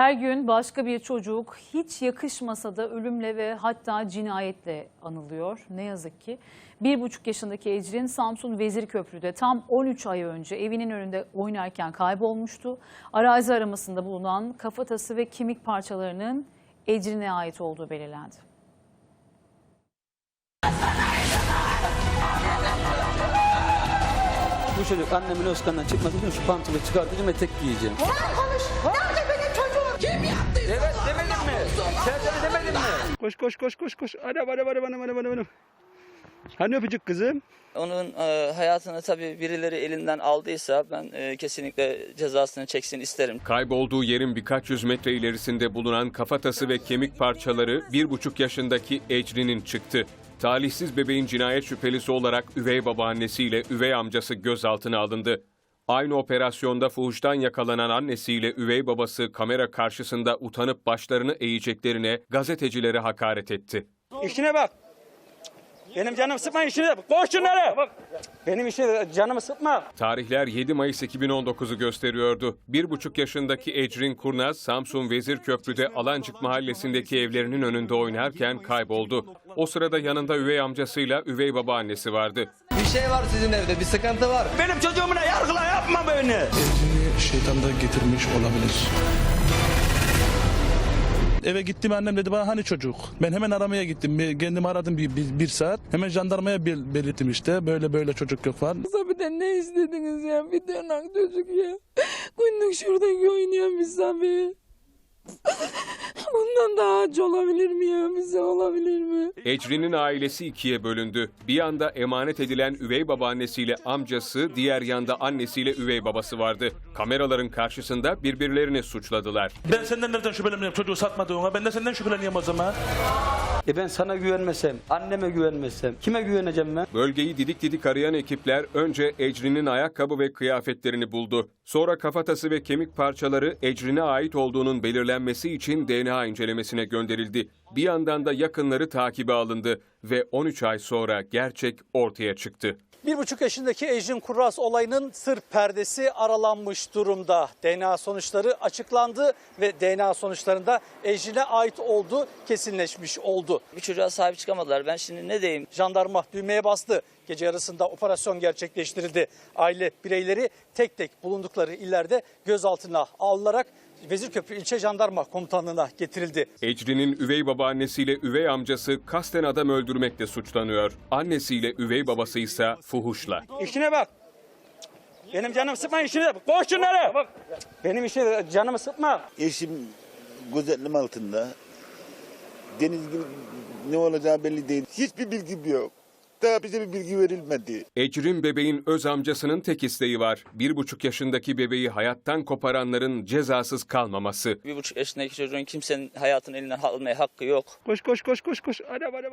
Her gün başka bir çocuk hiç yakışmasa da ölümle ve hatta cinayetle anılıyor. Ne yazık ki. Bir buçuk yaşındaki Ecrin Samsun Vezirköprü'de tam 13 ay önce evinin önünde oynarken kaybolmuştu. Arazi aramasında bulunan kafatası ve kemik parçalarının Ecrin'e ait olduğu belirlendi. Bu çocuk annemin Özkan'dan çıkması için şu pantolonu çıkartacağım ve tek giyeceğim. Sen konuş. Nerede benim çocuğum? Kim yaptı? Evet demedim mi? Sen demedin mi? Koş koş koş koş koş. Bana bana bana bana bana bana. Hani öpücük kızım? Onun e, hayatını tabii birileri elinden aldıysa ben e, kesinlikle cezasını çeksin isterim. Kaybolduğu yerin birkaç yüz metre ilerisinde bulunan kafatası ve kemik parçaları bir buçuk yaşındaki Ecrin'in çıktı. Talihsiz bebeğin cinayet şüphelisi olarak üvey babaannesiyle üvey amcası gözaltına alındı. Aynı operasyonda fuhuştan yakalanan annesiyle üvey babası kamera karşısında utanıp başlarını eğeceklerine gazetecilere hakaret etti. İşine bak. Benim canımı sıkma işine bak. Koş şunları. Benim işine canımı sıkma. Tarihler 7 Mayıs 2019'u gösteriyordu. Bir buçuk yaşındaki Ecrin Kurnaz, Samsun Vezirköprü'de Alancık mahallesindeki evlerinin önünde oynarken kayboldu. O sırada yanında üvey amcasıyla üvey babaannesi vardı. Bir şey var sizin evde, bir sıkıntı var. Benim çocuğumu da yargıla yapma beni. Elini şeytan da getirmiş olabilir. Eve gittim annem dedi bana hani çocuk. Ben hemen aramaya gittim. Kendimi aradım bir, bir, bir saat. Hemen jandarmaya bel- belirttim işte. Böyle böyle çocuk yok var. Safi'den ne istediniz ya? Bir tane çocuk ya. Günlük şuradaki oynayan bir Safi. Acı olabilir mi ya? Bize olabilir mi? Ecrin'in ailesi ikiye bölündü. Bir yanda emanet edilen üvey babaannesiyle amcası, diğer yanda annesiyle üvey babası vardı. Kameraların karşısında birbirlerini suçladılar. Ben senden nereden şüpheleniyorum çocuğu satmadığına? Ben de senden şüpheleniyorum o zaman. E ben sana güvenmesem, anneme güvenmesem kime güveneceğim ben? Bölgeyi didik didik arayan ekipler önce Ecrin'in ayakkabı ve kıyafetlerini buldu. Sonra kafatası ve kemik parçaları Ecrin'e ait olduğunun belirlenmesi için DNA incelemesine gönderildi. Bir yandan da yakınları takibe alındı ve 13 ay sonra gerçek ortaya çıktı. Bir buçuk yaşındaki Ecrin Kurras olayının sır perdesi aralanmış durumda. DNA sonuçları açıklandı ve DNA sonuçlarında Ecrin'e ait olduğu kesinleşmiş oldu. Bir çocuğa sahip çıkamadılar. Ben şimdi ne diyeyim? Jandarma düğmeye bastı. Gece yarısında operasyon gerçekleştirildi. Aile bireyleri tek tek bulundukları illerde gözaltına alınarak Vezirköprü İlçe Jandarma Komutanlığı'na getirildi. Ecrin'in üvey babaannesiyle üvey amcası kasten adam öldürmekle suçlanıyor. Annesiyle üvey babası ise fuhuşla. İşine bak. Benim canımı sıkma işine bak. Koş şunları. Benim işine canımı sıkma. Eşim gözetlem altında. Deniz gibi ne olacağı belli değil. Hiçbir bilgim yok. Daha bize bir bilgi verilmedi. Ecrin bebeğin öz amcasının tek isteği var. Bir buçuk yaşındaki bebeği hayattan koparanların cezasız kalmaması. Bir buçuk yaşındaki çocuğun kimsenin hayatını elinden almaya hakkı yok. Koş koş koş koş koş. Ana bana bana.